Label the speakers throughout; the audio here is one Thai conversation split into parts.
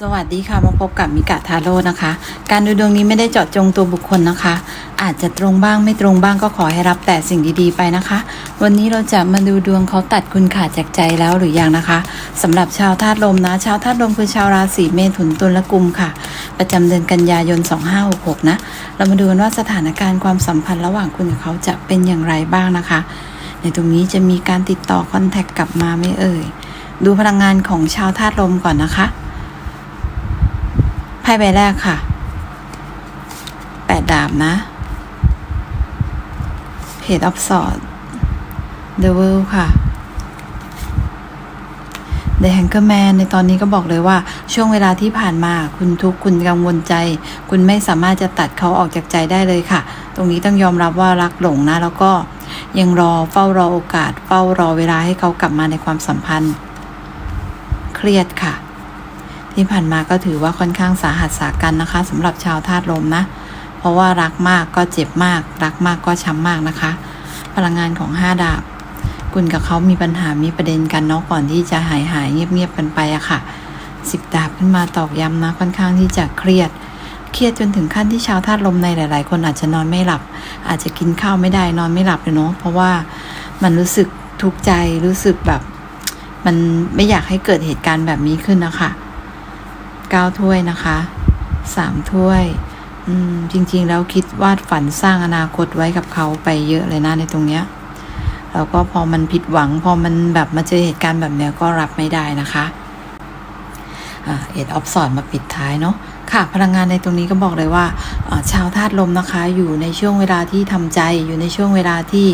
Speaker 1: สวัสดีค่ะมาพบกับมิกะทาโร่นะคะ การดูดวงนี้ไม่ได้เจาะจงตัวบุคคลนะคะ อาจจะตรงบ้างไม่ตรงบ้างก็ขอให้รับแต่สิ่งดีๆไปนะคะ วันนี้เราจะมาดูดวงเขาตัดคุณขาดจากใจแล้วหรือยังนะคะสำหรับชาวธาตุลมนะ ชาวธาตุลมคือชาวราศีเมถุนตุลและกุมค่ะ ประจำเดือนกันยายน 2566 นะ เรามาดูกันว่าสถานการณ์ความสัมพันธ์ระหว่างคุณกับเขาจะเป็นอย่างไรบ้างนะคะ ในตรงนี้จะมีการติดต่อคอนแทคกลับมาไม่เอ่ยดูพลังงานของชาวธาตุลมก่อนนะคะ ไพ่ใบแรกค่ะแปดดาบนะเพจออฟสอด The World ค่ะ The Hangerman ในตอนนี้ก็บอกเลยว่าช่วงเวลาที่ผ่านมาคุณทุกข์คุณกังวลใจ คุณไม่สามารถจะตัดเขาออกจากใจได้เลยค่ะ ตรงนี้ต้องยอมรับว่ารักหลงนะ แล้วก็ยังรอเฝ้ารอโอกาส เฝ้ารอเวลาให้เขากลับมาในความสัมพันธ์ เครียดค่ะ ที่ผ่านมาก็ถือว่าค่อนข้างสาหัสสากันนะคะสำหรับชาวธาตุลมนะ เพราะว่ารักมากก็เจ็บมาก รักมากก็ช้ำมากนะคะ พลังงานของห้าดาบคุณกับเขามีปัญหามีประเด็นกันเนาะก่อนที่จะหายหายเงียบๆกันไปอะค่ะสิบดาบขึ้นมาตอกย้ำนะค่อนข้างที่จะเครียด เครียดจนถึงขั้นที่ชาวธาตุลมในหลาย ๆ คนอาจจะนอนไม่หลับ อาจจะกินข้าวไม่ได้นอนไม่หลับเลยเนาะเพราะว่ามันรู้สึกทุกข์ใจรู้สึกแบบ มันไม่อยากให้เกิดเหตุการณ์แบบนี้ขึ้นนะคะ เก้าถ้วยนะคะสามถ้วยจริงๆ แล้วคิดวาดฝันสร้างอนาคตไว้กับเขาไปเยอะเลยนะในตรงเนี้ยแล้วก็พอมันผิดหวัง พอมันแบบมาเจอเหตุการณ์แบบเนี้ยก็รับไม่ได้นะคะเอ็ดออฟสอนมาปิดท้ายเนาะค่ะ พลังงานในตรงนี้ก็บอกเลยว่าอ่าชาวธาตุลมนะคะ อยู่ในช่วงเวลาที่ทำใจ อยู่ในช่วงเวลาที่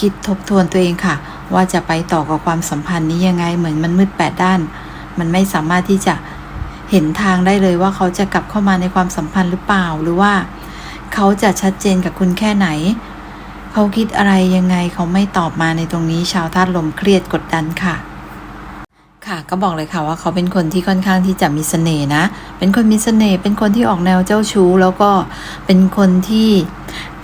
Speaker 1: คิดทบทวนตัวเองค่ะ ว่าจะไปต่อกับความสัมพันธ์นี้ยังไงเหมือนมันมืดแปดด้าน มันไม่สามารถที่จะ เห็นทางได้เลยว่าเขาจะกลับเข้ามาในความสัมพันธ์หรือเปล่า หรือว่า เขาจะชัดเจนกับคุณแค่ไหน เขาคิดอะไรยังไงเขาไม่ตอบมาในตรงนี้ชาวธาตุลมเครียดกดดันค่ะ ค่ะก็บอกเลยค่ะว่าเขาเป็นคนที่ค่อนข้างที่จะมีเสน่ห์นะ เป็นคนมีเสน่ห์เป็นคนที่ออกแนวเจ้าชู้ แล้วก็เป็นคนที่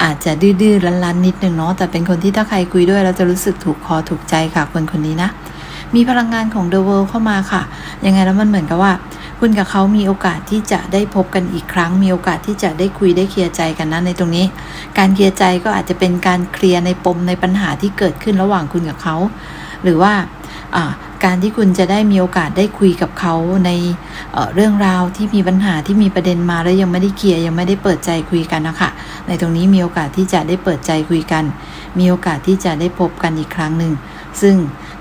Speaker 1: อาจจะดื้อๆรั้นๆนิดนึงเนาะแต่เป็นคนที่ถ้าใครคุยด้วยเราจะรู้สึกถูกคอถูกใจค่ะคนคนนี้นะมีพลังงานของ The World เข้ามาค่ะ ยังไงแล้วมันเหมือนกับว่า คุณกับเขามีโอกาสที่จะได้พบกันอีกครั้ง มีโอกาสที่จะได้คุยได้เคลียร์ใจกันนะในตรงนี้ การเคลียร์ใจก็อาจจะเป็นการเคลียร์ในปมในปัญหาที่เกิดขึ้นระหว่างคุณกับเขา หรือว่าการที่คุณจะได้มีโอกาสได้คุยกับเขาในเเรื่องราวที่มีปัญหาที่มีประเด็นมาแล้วยังไม่ได้เคลียร์ยังไม่ได้เปิดใจคุยกันนะคะในตรงนี้มีโอกาสที่จะได้เปิดใจคุยกัน มีโอกาสที่จะได้พบกันอีกครั้งหนึ่งซึ่ง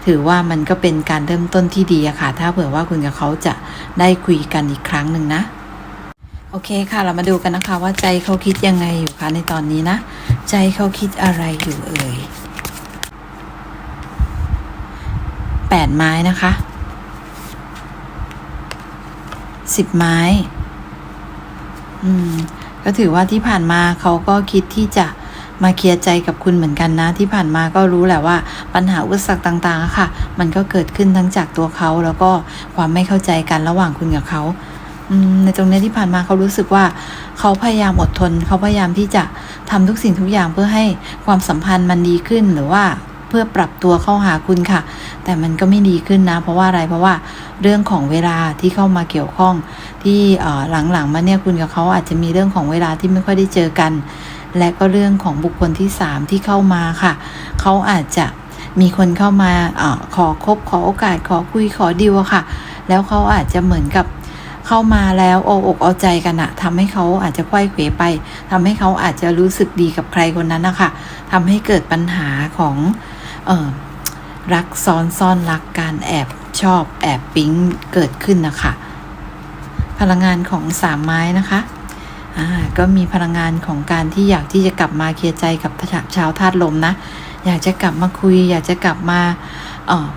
Speaker 1: ถือว่ามันก็เป็นการเริ่มต้นที่ดีอะค่ะ ถ้าเผื่อว่าคุณกับเขาจะได้คุยกันอีกครั้งหนึ่งนะ โอเคค่ะ เรามาดูกันนะคะ ว่าใจเขาคิดยังไงอยู่คะในตอนนี้นะ ใจเขาคิดอะไรอยู่เอ่ยแปดไม้นะคะสิบไม้ อืม ก็ถือว่าที่ผ่านมาเขาก็คิดที่จะ มาเคลียร์ใจกับคุณเหมือนกันนะ ที่ผ่านมาก็รู้แหละว่าปัญหาอุปสรรคต่างๆค่ะ มันก็เกิดขึ้นทั้งจากตัวเขา แล้วก็ความไม่เข้าใจกันระหว่างคุณกับเขาในตรงนี้ที่ผ่านมาเขารู้สึกว่าเขาพยายามอดทน เขาพยายามที่จะทำทุกสิ่งทุกอย่างเพื่อให้ความสัมพันธ์มันดีขึ้นหรือว่าเพื่อปรับตัวเข้าหาคุณค่ะ แต่มันก็ไม่ดีขึ้นนะ เพราะว่าอะไรเพราะว่าเรื่องของเวลาที่เข้ามาเกี่ยวข้องที่หลังๆมาเนี่ยคุณกับเขาอาจจะมีเรื่องของเวลาที่ไม่ค่อยได้เจอกัน และก็เรื่องของบุคคลที่สามที่เข้ามาค่ะ เขาอาจจะมีคนเข้ามาอขอคบขอโอกาสขอคุยขอดีลค่ะ แล้วเขาอาจจะเหมือนกับเข้ามาแล้วเอาอกเอาใจกันอะทำให้เขาอาจจะควยเขวไปทำให้เขาอาจจะรู้สึกดีกับใครคนนั้นนะคะทำให้เกิดปัญหาของเออรักซ้อนซ่อนรักการแอบชอบแอบปิ๊งเกิดขึ้นนะคะ พลังงานของสามไม้นะคะ ก็มีพลังงานของการที่อยากที่จะกลับมาเคลียร์ใจกับชาวธาตุลมนะ อยากจะกลับมาคุย อยากจะกลับมาออ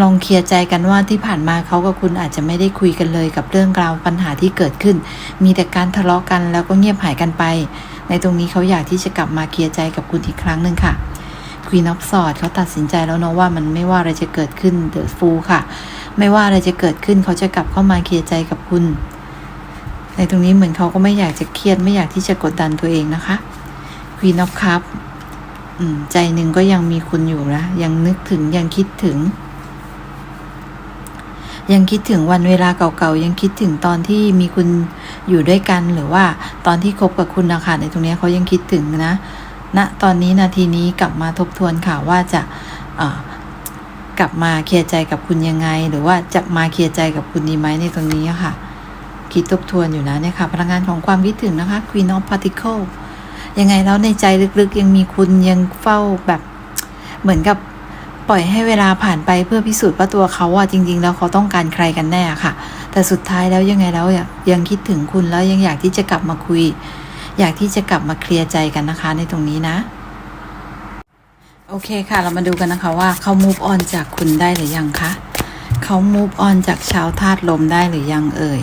Speaker 1: ลองเคลียร์ใจกันว่าที่ผ่านมาเขากับคุณอาจจะไม่ได้คุยกันเลยกับเรื่องราวปัญหาที่เกิดขึ้น มีแต่การทะเลาะกันแล้วก็เงียบหายกันไป ในตรงนี้เขาอยากที่จะกลับมาเคลียร์ใจกับคุณอีกครั้งหนึ่งค่ะ Queen of Swords เขาตัดสินใจแล้วเนาะว่ามันไม่ว่าอะไรจะเกิดขึ้น The Fool ค่ะ ไม่ว่าอะไรจะเกิดขึ้นเขาจะกลับเข้ามาเคลียร์ใจกับคุณ ในตรงนี้เหมือนเขาก็ไม่อยากจะเครียดไม่อยากที่จะกดดันตัวเองนะคะ Queen of Cup ใจหนึ่งก็ยังมีคุณอยู่นะ ยังนึกถึงยังคิดถึง ยังคิดถึงวันเวลาเก่าๆ ยังคิดถึงตอนที่มีคุณอยู่ด้วยกัน หรือว่าตอนที่คบกับคุณนะคะในตรงนี้เขายังคิดถึงนะณตอนนี้นาทีนี้กลับมาทบทวนค่ะว่าจะกลับมาเคลียร์ใจกับคุณยังไง หรือว่าจะมาเคลียร์ใจกับคุณดีไหมในตรงนี้ค่ะ คิดทบทวนอยู่นะเนี่ยค่ะ พลังงานของความคิดถึงนะคะ Queen of Particle ยังไงแล้วในใจลึกๆ ยังมีคุณยังเฝ้าแบบเหมือนกับปล่อยให้เวลาผ่านไปเพื่อพิสูจน์ว่าตัวเขาอะจริง ๆ แล้วเขาต้องการใครกันแน่ค่ะ แต่สุดท้ายแล้วยังไงแล้วยังคิดถึงคุณแล้วยังอยากที่จะกลับมาคุย อยากที่จะกลับมาเคลียร์ใจกันนะคะ ในตรงนี้นะ โอเคค่ะ เรามาดูกันนะคะว่าเขา move on จากคุณได้หรือยังคะเขา move on จากชาวธาตุลมได้หรือยังเอ่ย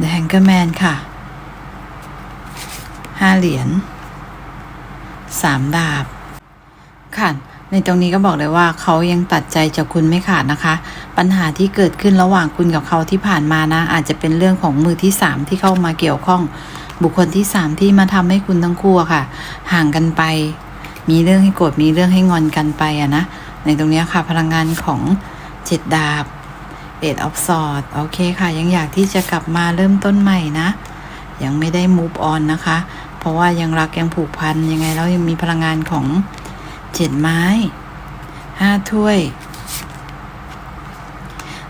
Speaker 1: The Hangman ค่ะห้าเหรียญสามดาบ ค่ะ ในตรงนี้ก็บอกเลยว่าเขายังตัดใจจากคุณไม่ขาดนะคะ ปัญหาที่เกิดขึ้นระหว่างคุณกับเขาที่ผ่านมานะ อาจจะเป็นเรื่องของมือที่สามที่เข้ามาเกี่ยวข้อง บุคคลที่สามที่มาทำให้คุณทั้งคู่ค่ะ ห่างกันไป มีเรื่องให้โกรธมีเรื่องให้งอนกันไปอะนะ ในตรงนี้ค่ะพลังงานของเจ็ดดาบ เอ็ดออฟสอดโอเคค่ะ ยังอยากที่จะกลับมาเริ่มต้นใหม่นะ ยังไม่ได้ move on นะคะ เพราะว่ายังรักยังผูกพัน ยังไงแล้วยังมีพลังงานของเจ็ดไม้ห้าถ้วย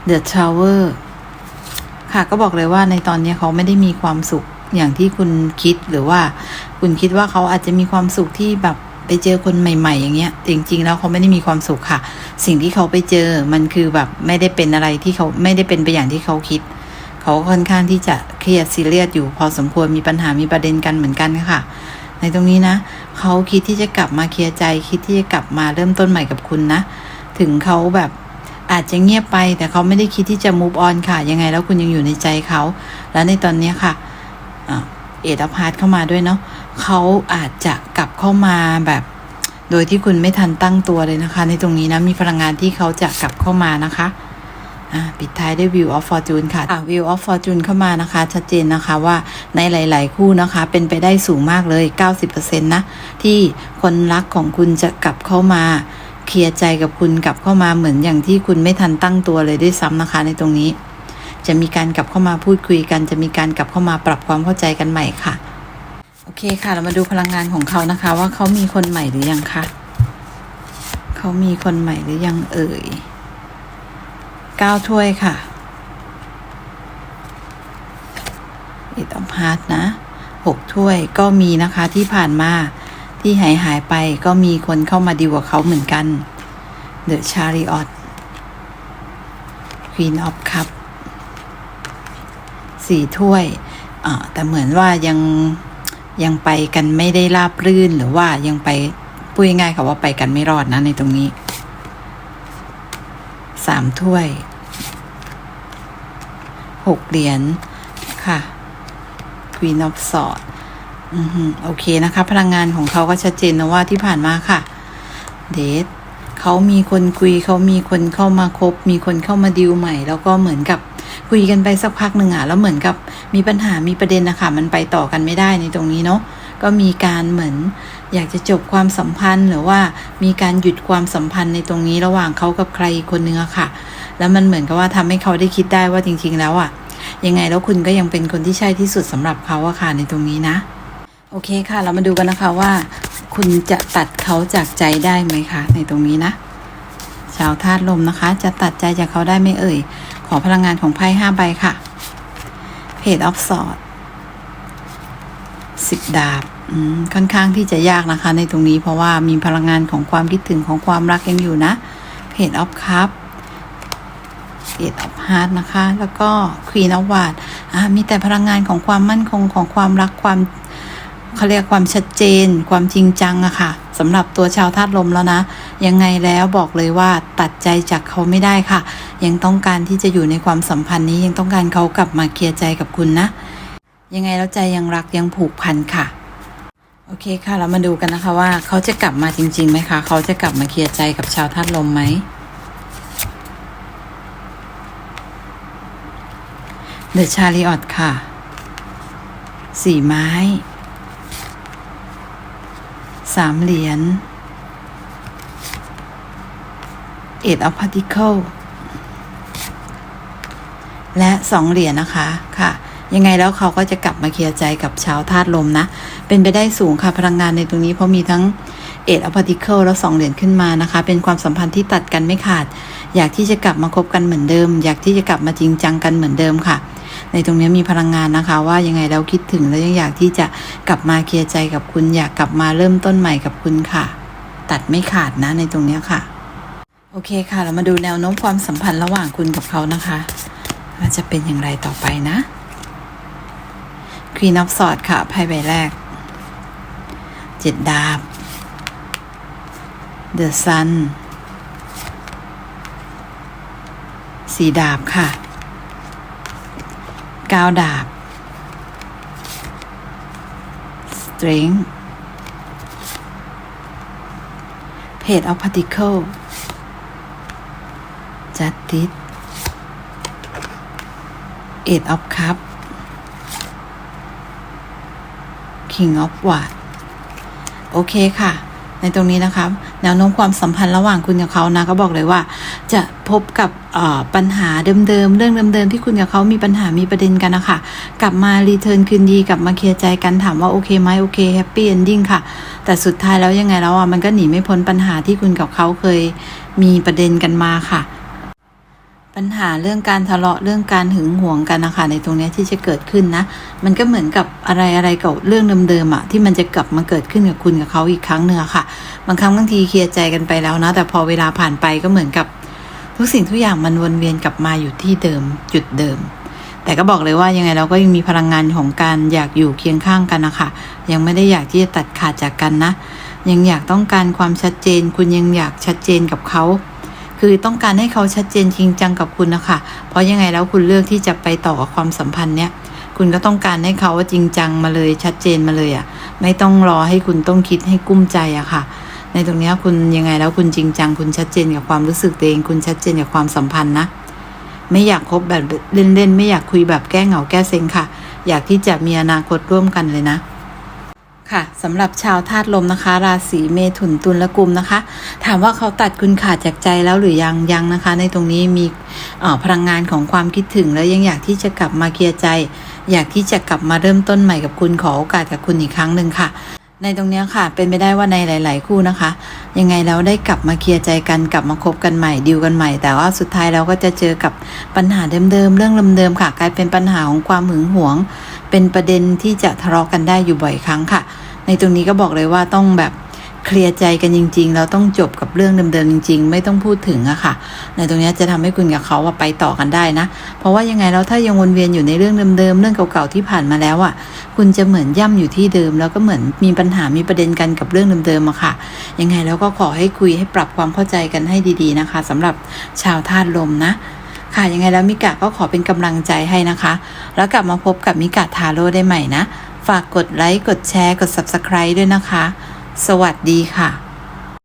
Speaker 1: The Tower ค่ะก็บอกเลยว่าในตอนนี้เขาไม่ได้มีความสุขอย่างที่คุณคิดหรือว่า คุณคิดว่าเขาอาจจะมีความสุขที่แบบ ไปเจอคนใหม่ ๆ อย่างเงี้ยจริง ๆ แล้วเขาไม่ได้มีความสุขค่ะ สิ่งที่เขาไปเจอมันคือแบบไม่ได้เป็นอะไรที่เขาไม่ได้เป็นไปอย่างที่เขาคิด เขาค่อนข้างที่จะเครียดซีเรียสอยู่พอสมควรมีปัญหามีประเด็นกันเหมือนกันค่ะ ในตรงนี้นะเขาคิดที่จะกลับมาเคลียร์ใจ คิดที่จะกลับมาเริ่มต้นใหม่กับคุณนะ ถึงเขาแบบอาจจะเงียบไปแต่เขาไม่ได้คิดที่จะ move on ค่ะ ยังไงแล้วคุณยังอยู่ในใจเขา แล้วในตอนนี้ค่ะเอ็ดอพาร์ตเข้ามาด้วยเนาะ เขาอาจจะกลับเข้ามาแบบ โดยที่คุณไม่ทันตั้งตัวเลยนะคะ ในตรงนี้นะมีพลังงานที่เขาจะกลับเข้ามานะคะปิดท้ายด้วย View of Fortune ค่ะะ View of Fortune เข้ามานะคะ ชัดเจนนะคะว่าในหลาย ๆ คู่นะคะ เป็นไปได้สูงมากเลย 90%นะ ที่คนรักของคุณจะกลับเข้ามา เคลียร์ใจกับคุณกลับเข้ามาเหมือนอย่างที่คุณไม่ทันตั้งตัวเลยด้วยซ้ำนะคะ ในตรงนี้ จะมีการกลับเข้ามาพูดคุยกัน จะมีการกลับเข้ามาปรับความเข้าใจกันใหม่ค่ะ โอเคค่ะ เรามาดูพลังงานของเขานะคะ ว่าเขามีคนใหม่หรือยังคะเขามีคนใหม่หรือยังเอ่ยเก้าถ้วยค่ะ อิตอมฮาร์ดนะหกถ้วยก็มีนะคะที่ผ่านมาที่หายหายไปก็มีคนเข้ามาดีกว่าเขาเหมือนกัน The Chariot Queen of Cup สี่ถ้วยอ่าแต่เหมือนว่ายัง ยังไปกันไม่ได้ราบรื่นหรือว่ายังไปพูดง่ายๆค่ะว่าไปกันไม่รอดนะในตรงนี้สามถ้วยหกเหรียญค่ะ Queen of Swords อือหือโอเคนะคะ พลังงานของเขาก็ชัดเจนนะว่าที่ผ่านมาค่ะ เดทเขามีคนคุยเขามีคนเข้ามาคบ มีคนเข้ามาดิวใหม่ แล้วก็เหมือนกับ คุยกันไปสักพักหนึ่งอะแล้วเหมือนกับมีปัญหามีประเด็นนะคะมันไปต่อกันไม่ได้ในตรงนี้เนาะก็มีการเหมือนอยากจะจบความสัมพันธ์ หรือว่ามีการหยุดความสัมพันธ์ในตรงนี้ระหว่างเขากับใครคนนึงอะค่ะ แล้วมันเหมือนกับว่าทำให้เขาได้คิดได้ว่าจริง ๆ แล้วอะยังไงแล้วคุณก็ยังเป็นคนที่ใช่ที่สุดสำหรับเขาอะค่ะในตรงนี้นะ โอเคค่ะ เรามาดูกันนะคะว่า คุณจะตัดเขาจากใจได้ไหมคะในตรงนี้นะ ชาวธาตุลมนะคะ จะตัดใจจากเขาได้ไหมเอ่ย ขอพลังงานของไพ่ห้าใบค่ะ Page of Swords สิบดาบค่อนข้างที่จะยากนะคะ ในตรงนี้เพราะว่ามีพลังงานของความคิดถึงของความรักยังอยู่นะ Page of Cup Eight of Hearts นะคะ แล้วก็ Queen of Wands อ่ามีแต่พลังงานของความมั่นคงของความรักความเขาเรียกความชัดเจน ความจริงจังอะค่ะสำหรับตัวชาวธาตุลมแล้วนะ ยังไงแล้วบอกเลยว่าตัดใจจากเขาไม่ได้ค่ะ ยังต้องการที่จะอยู่ในความสัมพันธ์นี้ยังต้องการเขากลับมาเคลียร์ใจกับคุณนะ ยังไงแล้วใจยังรักยังผูกพันค่ะ โอเคค่ะเรามาดูกันนะคะว่าเขาจะกลับมาจริงๆไหมคะ เขาจะกลับมาเคลียร์ใจกับชาวธาตุลมไหมเดอะชาริออตค่ะ สี่ไม้ สามเหรียญ eight of particle และสองเหรียญนะคะค่ะ ยังไงแล้วเขาก็จะกลับมาเคลียร์ใจกับชาวธาตุลมนะ เป็นไปได้สูงค่ะพลังงานในตรงนี้เพราะมีทั้งเอ็ดอ p พ r t ติเคิลแล้วสองเหรียญขึ้นมานะคะ เป็นความสัมพันธ์ที่ตัดกันไม่ขาด อยากที่จะกลับมาคบกันเหมือนเดิม อยากที่จะกลับมาจริงจังกันเหมือนเดิมค่ะ ในตรงนี้มีพลังงานนะคะ ว่ายังไงแล้วคิดถึงแล้วยังอยากที่จะกลับมาเคลียร์ใจกับคุณ อยากกลับมาเริ่มต้นใหม่กับคุณค่ะ ตัดไม่ขาดนะในตรงนี้ค่ะ โอเคค่ะ เรามาดูแนวโน้มความสัมพันธ์ระหว่างคุณกับเขานะคะ ว่าจะเป็นอย่างไรต่อไปนะควีนออฟสอดค่ะไพ่ใบแรก เจ็ดดาบเดอะซันสี่ดาบค่ะเกาาดาบสตริงเพจเอาพาร์ติเคิลจัดติด Strength Page of Particle Justice Eight of Cup King of w a t โอเคค่ะ ในตรงนี้นะคะแนวโน้มความสัมพันธ์ระหว่างคุณกับเขานะก็บอกเลยว่า จะพบกับปัญหาเดิมๆเรื่องเดิมๆที่คุณกับเขามีปัญหามีประเด็นกันนะคะกลับมารีเทิร์นคืนดีกลับมาเคลียร์ใจกันถามว่าโอเคไหมโอเคแฮปปี้เอนดิ้งค่ะ แต่สุดท้ายแล้วยังไงแล้วอะมันก็หนีไม่พ้นปัญหาที่คุณกับเขาเคยมีประเด็นกันมาค่ะ ปัญหาเรื่องการทะเลาะเรื่องการหึงหวงกันนะคะในตรงนี้ที่จะเกิดขึ้นนะ มันก็เหมือนกับอะไรอะไรกับเรื่องเดิมๆอะที่มันจะกลับมาเกิดขึ้นกับคุณกับเขาอีกครั้งหนึ่งค่ะ บางครั้งบางทีเคลียร์ใจกันไปแล้วนะ แต่พอเวลาผ่านไปก็เหมือนกับ ทุกสิ่งทุกอย่างมันวนเวียนกลับมาอยู่ที่เดิมจุดเดิม แต่ก็บอกเลยว่ายังไงเราก็ยังมีพลังงานของการอยากอยู่เคียงข้างกันนะคะยังไม่ได้อยากที่จะตัดขาดจากกันนะ ยังอยากต้องการความชัดเจน คุณยังอยากชัดเจนกับเขา คือต้องการให้เขาชัดเจนจริงจังกับคุณนะคะ เพราะยังไงแล้วคุณเลือกที่จะไปต่อกับความสัมพันธ์เนี้ยคุณก็ต้องการให้เขาว่าจริงจังมาเลยชัดเจนมาเลยอะ่ะ ไม่ต้องรอให้คุณต้องคิดให้กุ้มใจอะค่ะ ในตรงนี้คุณยังไงแล้วคุณจริงจัง คุณชัดเจนกับความรู้สึกตัวเอง คุณชัดเจนกับความสัมพันธ์นะ ไม่อยากคบแบบเล่นๆ ไม่อยากคุยแบบแก้เหงาแก้เซ็งค่ะ อยากที่จะมีอนาคตร่วมกันเลยนะ ค่ะสำหรับชาวธาตุลมนะคะ ราศีเมถุนตุลและกุมนะคะ ถามว่าเขาตัดคุณขาดจากใจแล้วหรือยังยังนะคะ ในตรงนี้มีพลังงานของความคิดถึง แล้วยังอยากที่จะกลับมาเคลียร์ใจ อยากที่จะกลับมาเริ่มต้นใหม่กับคุณขอโอกาสกับคุณอีกครั้งหนึ่งค่ะ ในตรงนี้ค่ะ เป็นไปได้ว่าในหลาย ๆ คู่นะคะ ยังไงแล้วได้กลับมาเคลียร์ใจกันกลับมาคบกันใหม่ดิวกันใหม่ แต่ว่าสุดท้ายเราก็จะเจอกับปัญหาเดิม ๆ เรื่องเดิม ๆ ค่ะ กลายเป็นปัญหาของความหึงหวง เป็นประเด็นที่จะทะเลาะกันได้อยู่บ่อยครั้งค่ะ ในตรงนี้ก็บอกเลยว่าต้องแบบ เคลียร์ใจกันจริงๆแล้วต้องจบกับเรื่องเดิมๆจริง ๆ ไม่ต้องพูดถึงอะค่ะ ในตรงนี้จะทำให้คุณกับเขาว่าไปต่อกันได้นะ เพราะว่ายังไงแล้วถ้ายังวนเวียนอยู่ในเรื่องเดิมๆเรื่องเก่าๆที่ผ่านมาแล้วอะคุณจะเหมือนย่ำอยู่ที่เดิม แล้วก็เหมือนมีปัญหามีประเด็นกันกับเรื่องเดิมๆอะค่ะ ยังไงแล้วก็ขอให้คุยให้ปรับความเข้าใจกันให้ดีๆนะคะสำหรับชาวธาตุลมนะค่ะยังไงแล้วมิกะก็ขอเป็นกำลังใจให้นะคะ แล้วกลับมาพบกับมิกะทาโร่ได้ใหม่นะ ฝากกดไลค์ กดแชร์ กด Subscribe ด้วยนะคะ สวัสดีค่ะ